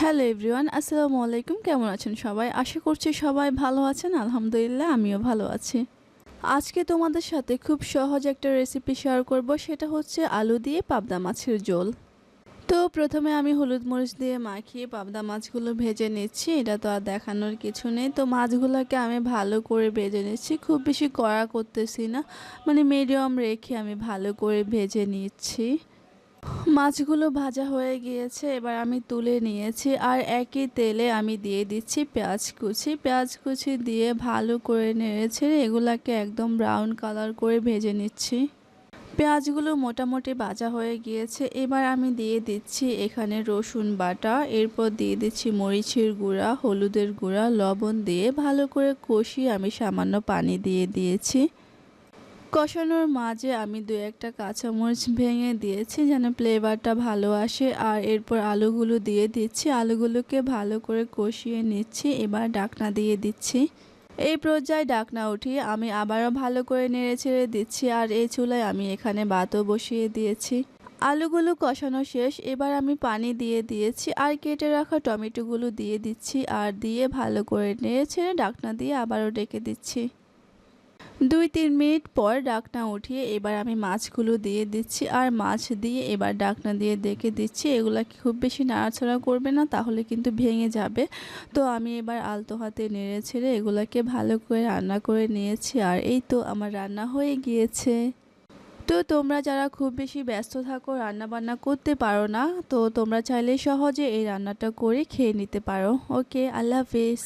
Hello everyone, আসসালামু আলাইকুম। কেমন আছেন সবাই? আশা করছি সবাই ভালো আছেন। আলহামদুলিল্লাহ, আমিও ভালো আছি। আজকে তোমাদের সাথে খুব সহজ একটা রেসিপি শেয়ার করব। সেটা হচ্ছে আলু দিয়ে পাবদা মাছের ঝোল। তো প্রথমে আমি হলুদ মরিচ দিয়ে মাখিয়ে পাবদা মাছগুলো ভেজে নিচ্ছি। এটা তো আর দেখানোর কিছু নেই। তো মাছগুলোকে আমি ভালো করে ভেজে নিচ্ছি। খুব বেশি কড়া করতেছি না। মানে মিডিয়াম রেখে আমি ভালো করে ভেজে নিচ্ছি। মাছগুলো ভাজা হয়ে গিয়েছে, এবার আমি তুলে নিয়েছি আর একই তেলে আমি দিয়ে দিচ্ছি পেঁয়াজ কুচি। পেঁয়াজ কুচি দিয়ে ভালো করে নেড়েছে এগুলাকে একদম ব্রাউন কালার করে ভেজে নিচ্ছি। পেঁয়াজগুলো মোটামুটি ভাজা হয়ে গিয়েছে, এবার আমি দিয়ে দিচ্ছি এখানে রসুন বাটা, এরপর দিয়ে দিচ্ছি মরিচের গুঁড়া, হলুদের গুঁড়া, লবণ দিয়ে ভালো করে কষিয়ে আমি সামান্য পানি দিয়ে দিয়েছি। কষানোর মাঝে আমি দু একটা কাঁচামরিচ ভেঙে দিয়েছি যেন ফ্লেভারটা ভালো আসে আর এরপর আলুগুলো দিয়ে দিচ্ছি। আলুগুলোকে ভালো করে কষিয়ে নিচ্ছি, এবার ডাকনা দিয়ে দিচ্ছি। এই পর্যায়ে ডাকনা উঠিয়ে আমি আবারও ভালো করে নেড়ে ছেড়ে দিচ্ছি আর এই চুলায় আমি এখানে বাতও বসিয়ে দিয়েছি। আলুগুলো কষানো শেষ, এবার আমি পানি দিয়ে দিয়েছি আর কেটে রাখা টমেটোগুলো দিয়ে দিচ্ছি আর দিয়ে ভালো করে নেড়ে ছেড়ে ডাকনা দিয়ে আবারও ডেকে দিচ্ছি। দুই তিন মিনিট পর ডাকনা উঠিয়ে এবার আমি মাছগুলো দিয়ে দিচ্ছি আর মাছ দিয়ে এবার ডাকনা দিয়ে দেখে দিচ্ছি। এগুলা খুব বেশি নাড়াছাড়া করবে না, তাহলে কিন্তু ভেঙে যাবে। তো আমি এবার আলতো হাতে নেড়ে ছেড়ে এগুলাকে ভালো করে রান্না করে নিয়েছি আর এই তো আমার রান্না হয়ে গিয়েছে। তো তোমরা যারা খুব বেশি ব্যস্ত থাকো রান্না বান্না করতে পারো না, তো তোমরা চাইলে সহজে এই রান্নাটা করে খেয়ে নিতে পারো। ওকে, আল্লাহ হাফিজ।